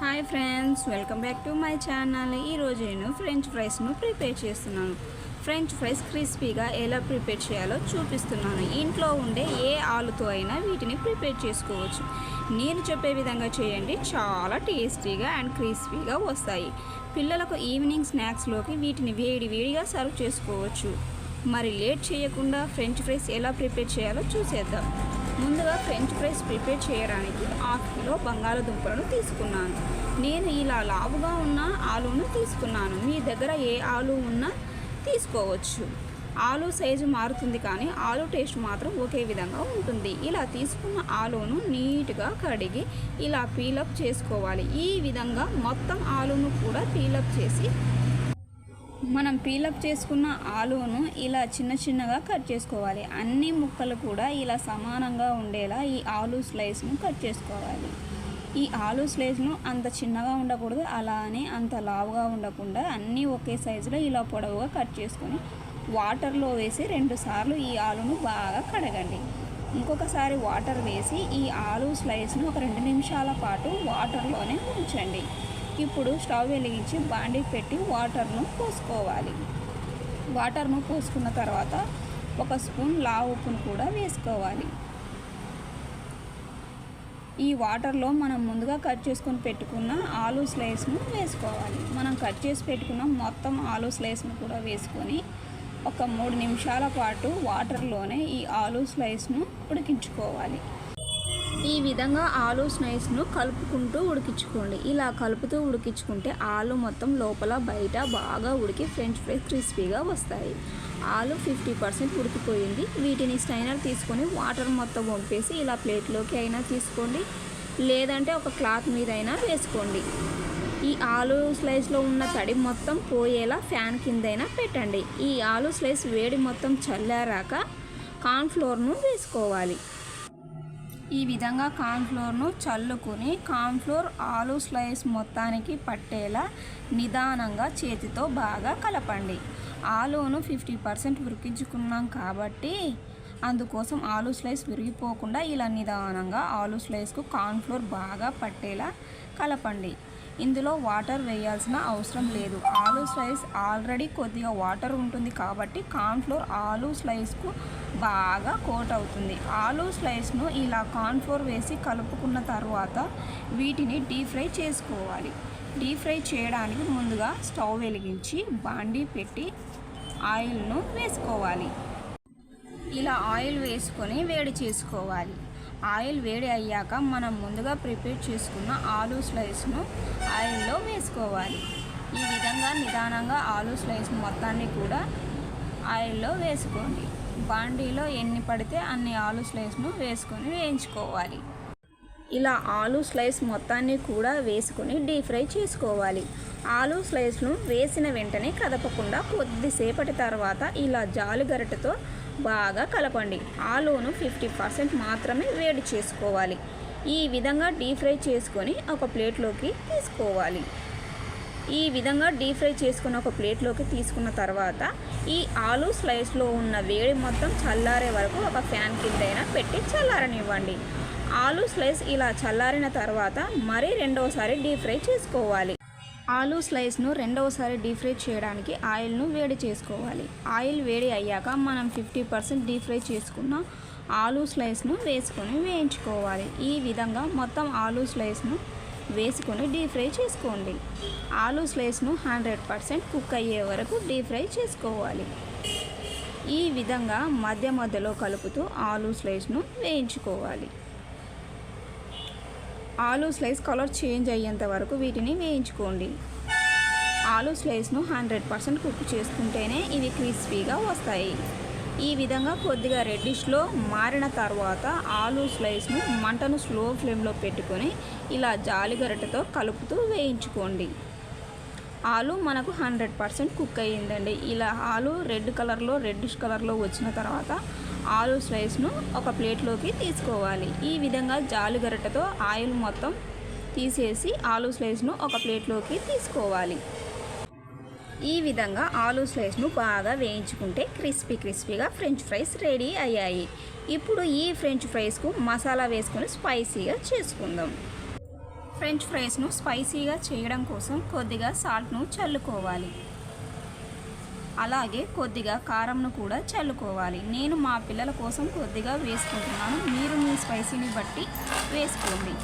Hi friends welcome back to my channel. ఈరోజు నేను french ఫ్రైస్ను ప్రిపేర్ చేస్తున్నాను. ఫ్రెంచ్ ఫ్రైస్ క్రిస్పీగా ఎలా ప్రిపేర్ చేయాలో చూపిస్తున్నాను. ఇంట్లో ఉండే ఏ ఆలుతో అయినా వీటిని ప్రిపేర్ చేసుకోవచ్చు. నేను చెప్పే విధంగా చేయండి. చాలా టేస్టీగా అండ్ క్రిస్పీగా వస్తాయి. పిల్లలకు ఈవినింగ్ స్నాక్స్లోకి వీటిని వేడి వేడిగా సర్వ్ చేసుకోవచ్చు. మరి లేట్ చేయకుండా ఫ్రెంచ్ ఫ్రైస్ ఎలా ప్రిపేర్ చేయాలో చూసేద్దాం. ముందుగా ఫ్రెంచ్ ఫ్రైస్ ప్రిపేర్ చేయడానికి హాఫ్ కిలో బంగాళదుంపలను తీసుకున్నాను. నేను ఇలా లావుగా ఉన్న ఆలూను తీసుకున్నాను. మీ దగ్గర ఏ ఆలు ఉన్నా తీసుకోవచ్చు. ఆలు సైజు మారుతుంది కానీ ఆలు టేస్ట్ మాత్రం ఒకే విధంగా ఉంటుంది. ఇలా తీసుకున్న ఆలును నీట్గా కడిగి ఇలా పీలప్ చేసుకోవాలి. ఈ విధంగా మొత్తం ఆలును కూడా పీలప్ చేసి మనం పీలప్ చేసుకున్న ఆలును ఇలా చిన్న చిన్నగా కట్ చేసుకోవాలి. అన్ని ముక్కలు కూడా ఇలా సమానంగా ఉండేలా ఈ ఆలు స్లైస్ను కట్ చేసుకోవాలి. ఈ ఆలు స్లైస్ను అంత చిన్నగా ఉండకూడదు. అలానే అంత లావుగా ఉండకుండా అన్నీ ఒకే సైజులో ఇలా పొడవుగా కట్ చేసుకొని వాటర్లో వేసి రెండు సార్లు ఈ ఆలును బాగా కడగండి. ఇంకొకసారి వాటర్ వేసి ఈ ఆలు స్లైస్ను ఒక రెండు నిమిషాల పాటు వాటర్లోనే ఉంచండి. ఇప్పుడు స్టవ్ వెలిగించి బాండీ పెట్టి వాటర్ను పోసుకోవాలి. వాటర్ను పోసుకున్న తర్వాత ఒక స్పూన్ లావు ఉప్పును కూడా వేసుకోవాలి. ఈ వాటర్లో మనం ముందుగా కట్ చేసుకొని పెట్టుకున్న ఆలు స్లైస్ను వేసుకోవాలి. మనం కట్ చేసి పెట్టుకున్న మొత్తం ఆలు స్లైస్ను కూడా వేసుకొని ఒక మూడు నిమిషాల పాటు వాటర్లోనే ఈ ఆలు స్లైస్ను ఉడికించుకోవాలి. ఈ విధంగా ఆలు స్నైస్ను కలుపుకుంటూ ఉడికించుకోండి. ఇలా కలుపుతూ ఉడికించుకుంటే ఆలు మొత్తం లోపల బయట బాగా ఉడికి ఫ్రెంచ్ ఫ్రైస్ క్రిస్పీగా వస్తాయి. ఆలు ఫిఫ్టీ పర్సెంట్ ఉడికిపోయింది. వీటిని స్టైనర్ తీసుకొని వాటర్ మొత్తం వంపేసి ఇలా ప్లేట్లోకి అయినా తీసుకోండి. లేదంటే ఒక క్లాత్ మీద అయినా వేసుకోండి. ఈ ఆలు స్లైస్లో ఉన్న తడి మొత్తం పోయేలా ఫ్యాన్ కిందైనా పెట్టండి. ఈ ఆలు స్లైస్ వేడి మొత్తం చల్లారాక కార్న్ఫ్లోర్ను వేసుకోవాలి. ఈ విధంగా కార్న్ఫ్లోర్ను చల్లుకుని కార్న్ఫ్లోర్ ఆలు స్లైస్ మొత్తానికి పట్టేలా నిదానంగా చేతితో బాగా కలపండి. ఆలును ఫిఫ్టీ పర్సెంట్ ఉరికించుకున్నాం కాబట్టి అందుకోసం ఆలు స్లైస్ విరిగిపోకుండా ఇలా నిదానంగా ఆలు స్లైస్కు కార్న్ఫ్లోర్ బాగా పట్టేలా కలపండి. ఇందులో వాటర్ వేయాల్సిన అవసరం లేదు. ఆలు స్లైస్ ఆల్రెడీ కొద్దిగా వాటర్ ఉంటుంది కాబట్టి కార్న్ఫ్లోర్ ఆలు స్లైస్కు బాగా కోట్ అవుతుంది. ఆలు స్లైస్ను ఇలా కార్న్ఫ్లోర్ వేసి కలుపుకున్న తర్వాత వీటిని డీప్ ఫ్రై చేసుకోవాలి. డీప్ ఫ్రై చేయడానికి ముందుగా స్టవ్ వెలిగించి బాండీ పెట్టి ఆయిల్ను వేసుకోవాలి. ఇలా ఆయిల్ వేసుకొని వేడి చేసుకోవాలి. ఆయిల్ వేడి అయ్యాక మనం ముందుగా ప్రిపేర్ చేసుకున్న ఆలు స్లైస్ను ఆయిల్లో వేసుకోవాలి. ఈ విధంగా నిదానంగా ఆలూ స్లైస్ మొత్తాన్ని కూడా ఆయిల్లో వేసుకోండి. బాండీలో ఎన్ని పడితే అన్ని ఆలు స్లైస్ను వేసుకొని వేయించుకోవాలి. ఇలా ఆలు స్లైస్ మొత్తాన్ని కూడా వేసుకొని డీప్ ఫ్రై చేసుకోవాలి. ఆలు స్లైస్ను వేసిన వెంటనే కదపకుండా కొద్దిసేపటి తర్వాత ఇలా జాలి గరిటతో బాగా కలపండి. ఆలూను ఫిఫ్టీ పర్సెంట్ మాత్రమే వేడి చేసుకోవాలి. ఈ విధంగా డీప్ ఫ్రై చేసుకొని ఒక ప్లేట్లోకి తీసుకోవాలి. ఈ విధంగా డీప్ ఫ్రై చేసుకుని ఒక ప్లేట్లోకి తీసుకున్న తర్వాత ఈ ఆలు స్లైస్లో ఉన్న వేడి మొత్తం చల్లారే వరకు ఒక ఫ్యాన్ కిందైనా పెట్టి చల్లారనివ్వండి. ఆలు స్లైస్ ఇలా చల్లారిన తర్వాత మరీ రెండవసారి డీప్ ఫ్రై చేసుకోవాలి. ఆలు స్లైస్ను రెండవసారి డీప్ ఫ్రై చేయడానికి ఆయిల్ను వేడి చేసుకోవాలి. ఆయిల్ వేడి అయ్యాక మనం ఫిఫ్టీ పర్సెంట్ డీప్ ఫ్రై చేసుకున్న ఆలు స్లైస్ను వేసుకొని వేయించుకోవాలి. ఈ విధంగా మొత్తం ఆలు స్లైస్ను వేసుకొని డీప్ ఫ్రై చేసుకోండి. ఆలు స్లైస్ను హండ్రెడ్ పర్సెంట్ కుక్ అయ్యే వరకు డీప్ ఫ్రై చేసుకోవాలి. ఈ విధంగా మధ్య మధ్యలో కలుపుతూ ఆలు స్లైస్ను వేయించుకోవాలి. ఆలు స్లైస్ కలర్ చేంజ్ అయ్యేంత వరకు వీటిని వేయించుకోండి. ఆలు స్లైస్ను హండ్రెడ్ పర్సెంట్ కుక్ చేసుకుంటేనే ఇవి క్రిస్పీగా వస్తాయి. ఈ విధంగా కొద్దిగా రెడ్డిష్లో మారిన తర్వాత ఆలు స్లైస్ను మంటను స్లో ఫ్లేమ్లో పెట్టుకొని ఇలా జాలిగరటతో కలుపుతూ వేయించుకోండి. ఆలు మనకు హండ్రెడ్ పర్సెంట్ కుక్ అయ్యిందండి. ఇలా ఆలు రెడ్ కలర్లో రెడ్డిష్ కలర్లో వచ్చిన తర్వాత ఆలు స్లైస్ను ఒక ప్లేట్లోకి తీసుకోవాలి. ఈ విధంగా జాలుగరటతో ఆయిల్ మొత్తం తీసేసి ఆలు స్లైస్ను ఒక ప్లేట్లోకి తీసుకోవాలి. ఈ విధంగా ఆలు స్లైస్ను బాగా వేయించుకుంటే క్రిస్పీ క్రిస్పీగా ఫ్రెంచ్ ఫ్రైస్ రెడీ అయ్యాయి. ఇప్పుడు ఈ ఫ్రెంచ్ ఫ్రైస్కు మసాలా వేసుకొని స్పైసీగా చేసుకుందాం. ఫ్రెంచ్ ఫ్రైస్ను స్పైసీగా చేయడం కోసం కొద్దిగా సాల్ట్ను చల్లుకోవాలి. అలాగే కొద్దిగా కారంను కూడా చల్లుకోవాలి. నేను మా పిల్లల కోసం కొద్దిగా వేసుకుంటున్నాను. మీరు మీ స్పైసీని బట్టి వేసుకోండి.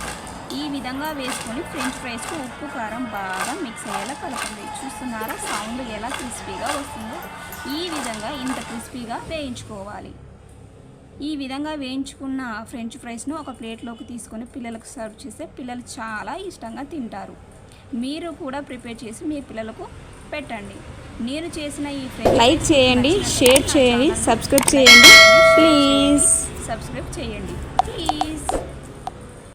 ఈ విధంగా వేసుకొని ఫ్రెంచ్ ఫ్రైస్కు ఉప్పు కారం బాగా మిక్స్ అయ్యేలా కలపండి. చూస్తున్నారా? సౌండ్ ఎలా క్రిస్పీగా వస్తుందో? ఈ విధంగా ఇంత క్రిస్పీగా వేయించుకోవాలి. ఈ విధంగా వేయించుకున్న ఫ్రెంచ్ ఫ్రైస్ను ఒక ప్లేట్లోకి తీసుకొని పిల్లలకు సర్వ్ చేస్తే పిల్లలు చాలా ఇష్టంగా తింటారు. మీరు కూడా ప్రిపేర్ చేసి మీ పిల్లలకు పెట్టండి. నేను చేసిన ఈ లైక్ చేయండి షేర్ చేయండి సబ్స్క్రైబ్ చేయండి ప్లీజ్ సబ్స్క్రైబ్ చేయండి. ప్లీజ్